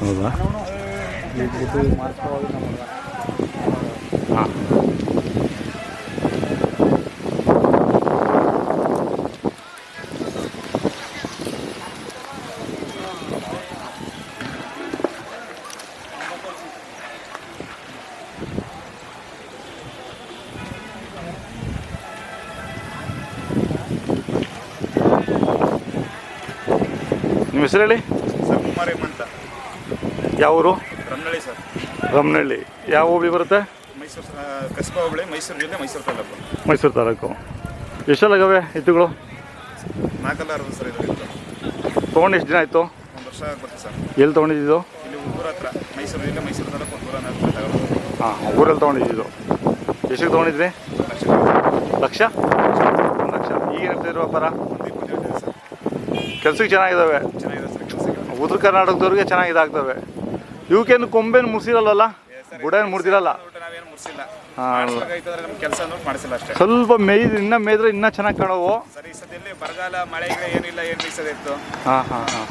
ಹೌದಾ? ಇದು ಹಾಂ. ನಿಮ್ಮ ಹೆಸರು ಹೇಳಿ? ಸರ್ ಕುಮಾರ್ ಎಂ ಅಂತ. ಯಾವ ಊರು ರಮ್ನಳ್ಳಿ ಸರ್. ರಮ್ನಳ್ಳಿ. ಯಾವ ಹೋಬಳಿ ಬರುತ್ತೆ? ಮೈಸೂರು ಕಸ್ಬಾ ಹೋಬಳಿ ಮೈಸೂರು ಜಿಲ್ಲೆ ಮೈಸೂರು ತಾಲೂಕು. ಮೈಸೂರು ತಾಲೂಕು. ಎಷ್ಟೆಲ್ಲಾಗವೆ ಎತ್ತುಗಳು ನಾಲ್ಕಲ್ಲ ಅರವತ್ತು ಸರ್ ಇದು ತೊಗೊಂಡು ಎಷ್ಟು ದಿನ ಆಯಿತು? ಒಂದು ವರ್ಷ ಬರ್ತದೆ ಸರ್. ಎಲ್ಲಿ ತೊಗೊಂಡಿದ್ದು? ಇಲ್ಲಿ ಊರ ಹತ್ರ ಮೈಸೂರು ಜಿಲ್ಲೆ ಮೈಸೂರು ತಾಲೂಕು ಒಂದು ಊರ ನಾಲ್ಕು ಹಾಂ ಊರಲ್ಲಿ ತೊಗೊಂಡಿದ್ದು. ಎಷ್ಟಕ್ಕೆ ತೊಗೊಂಡಿದ್ರಿ? ಲಕ್ಷ? ಲಕ್ಷ ಒಂದು ಲಕ್ಷ. ಈಗ ಹೇಳ್ತಿದ್ರು ವ್ಯಾಪಾರ? ಕೆಲ್ಸಕ್ಕೆ ಚೆನ್ನಾಗಿದ್ದಾವೆ ಚೆನ್ನಾಗಿದೆ ಸರ್ ಕೆಲಸಕ್ಕೆ. ಉತ್ತರ ಕರ್ನಾಟಕದವ್ರಿಗೆ ಚೆನ್ನಾಗಿದಾಗ್ತವೆ ಇವಕ್ಕೇನು ಕೊಂಬೇನು ಮುರ್ಸಿರಲ್ಲ ಬುಡೇನು ಮುರ್ದಿರಲ್ಲ? ನಾವೇನು ಮುಗಿಸಿಲ್ಲ ಹಾ. ಮಾಡಿಸ್ಬೇಕಾಯ್ತಂದ್ರೆ ನಮ್ಮ ಕೆಲಸ ನೋಡಿ ಮಾಡಿಸಿಲ್ಲ ಅಷ್ಟೇ. ಸ್ವಲ್ಪ ಮೇಯ್ದು ಇನ್ನ ಮೇಯ್ದ್ರೆ ಇನ್ನ ಚೆನ್ನಾಗಿ ಕಾಣವು? ಬರಗಾಲ ಮಳೆ ಏನಿಲ್ಲ ಏನು ಬೀಸದಿತ್ತು ಹಾಂ ಹಾಂ ಹಾಂ.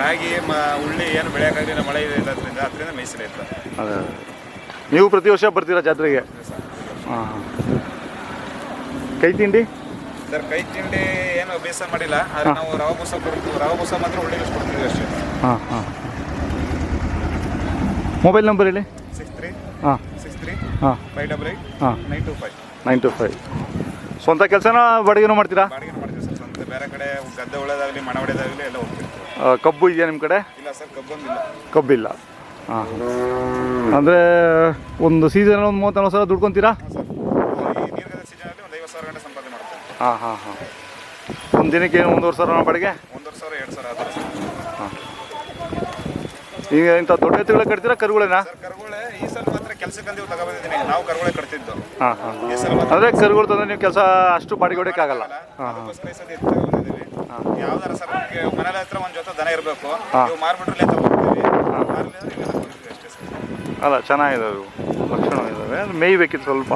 ರಾಗಿ ಉಳ್ಳಿ ಏನು ಬೆಳೆಯೋಕ್ಕಾಗಲಿಲ್ಲ ಮಳೆ ಇಲ್ಲ ಅದರಿಂದ ಮೈಸೂರು ಇತ್ತು. ಅದೇ. ನೀವು ಪ್ರತಿ ವರ್ಷ ಬರ್ತೀರಾ ಜಾತ್ರೆಗೆ? ಹಾಂ ಹಾಂ. ಕೈ ತಿಂಡಿ? ಸರ್ ಕೈ ತಿಂಡಿ ಏನು ಅಭ್ಯಾಸ ಮಾಡಿಲ್ಲ ಆದರೆ ನಾವು ರವ ಬೂಸ ಕೊಡ್ತೀವಿ. ರವಾ ಬೂಸ ಮಾತ್ರ ಉಳ್ಳಿ ಕೊಡ್ತೀವಿ ಅಷ್ಟೇ. ಹಾಂ ಹಾಂ. ಮೊಬೈಲ್ ನಂಬರ್ ಹೇಳಿ? ಸಿಕ್ಸ್ ತ್ರೀ ಹಾಂ. ಸಿಕ್ಸ್ ತ್ರೀ ಹಾಂ. ಫೈವ್ ಡಬಲ್ ಏಯ್ಟ್ ಹಾಂ. Nine two five nine two five ಸ್ವಂತ ಕೆಲಸನ ಬಾಡಿಗೆನೂ ಮಾಡ್ತೀರಾ? ಬಾಡಿಗೆ ಮಾಡ್ತೀವಿ ಸರ್ ಸ್ವಂತ. ಬೇರೆ ಕಡೆ ಗದ್ದೆ ಒಳ್ಳೆದಾಗಲಿ ಮನೆ ಹೊಡೆದಾಗಲಿ ಎಲ್ಲ ಹೋಗ್ತಿರ್ತೀವಿ ಆ, ಕಬ್ಬು ಇದೆಯಾ ನಿಮ್ಮ ಕಡೆ? ಇಲ್ಲ ಸರ್ ಕಬ್ಬೊಂದಿಲ್ಲ. ಕಬ್ಬಿಲ್ಲ. ಹಾಂ. ಅಂದರೆ ಒಂದು ಸೀಸನ್ ಒಂದು ಮೂವತ್ತು ನಲ್ವತ್ತು ಸಾವಿರ ದುಡ್ಕೊತೀರಾ? ಹಾಂ ಸರ್. ಈ ನೀರ್ಗದ ಸೀಸನಲ್ಲಿ ಒಂದು ಐವತ್ತು ಸಾವಿರ ಗಂಟೆ ಸಂಪಾದನೆ ಮಾಡುತ್ತೆ. ಹಾಂ ಹಾಂ ಹಾಂ. ಒಂದು ದಿನಕ್ಕೆ ಏನು ಒಂದೂವರೆ ಸಾವಿರ ಬಾಡಿಗೆ? ಒಂದೂವರೆ ಸಾವಿರ ಎರಡು ಸಾವಿರ ಆದ್ರೆ ಸರ್. ಹಾಂ. ಈಗ ಇಂಥ ದೊಡ್ಡ ಎತ್ತುಗಳೇ ಕಟ್ತೀರಾ ಕರುಗಳೇನಾ? ಕರುಗಳೇ ಈ ಸಲ ಮಾತ್ರ ಕೆಲಸಕ್ಕೆ ಅಂದಿವು ತಗೊಬಂದಿದ್ದೀನಿ ನಾವು ಕರುಗಳೇ ಕಟ್ತಿದ್ದು. ಹಾಂ ಹಾಂ. ಈ ಸಲ ಮಾತ್ರ. ಅಂದರೆ ಕರುಗಳು ತಂದರೆ ನೀವು ಕೆಲಸ ಅಷ್ಟು ಬಾಡಿಗೆ ಹೊಡೆಯೋಕ್ಕಾಗಲ್ಲ ಹಾಂ ಹಾಂ. ಅದಕ್ಕೋಸ್ಕರ ಈ ಸಲ ಎತ್ತು ತಗೊಂಡಿದ್ದೀವಿ ಯಾವ್ದಾರ ಸರ್ ನಮಗೆ ಮನೇಲಿ ಹತ್ರ ಒಂದು ಜೊತೆ ದನ ಇರಬೇಕು. ನೀವು ಮಾರ್ಬಿಟ್ರಲ್ಲೇ ಮಾರ್ಲಿಲ್ಲ ಅಂದ್ರೆ ಅಲ್ಲ ಚೆನ್ನಾಗಿದ್ದಾವೆ ಲಕ್ಷಣ ಇದ್ದಾವೆ ಮೇಯ್ಬೇಕಿತ್ತು ಸ್ವಲ್ಪ.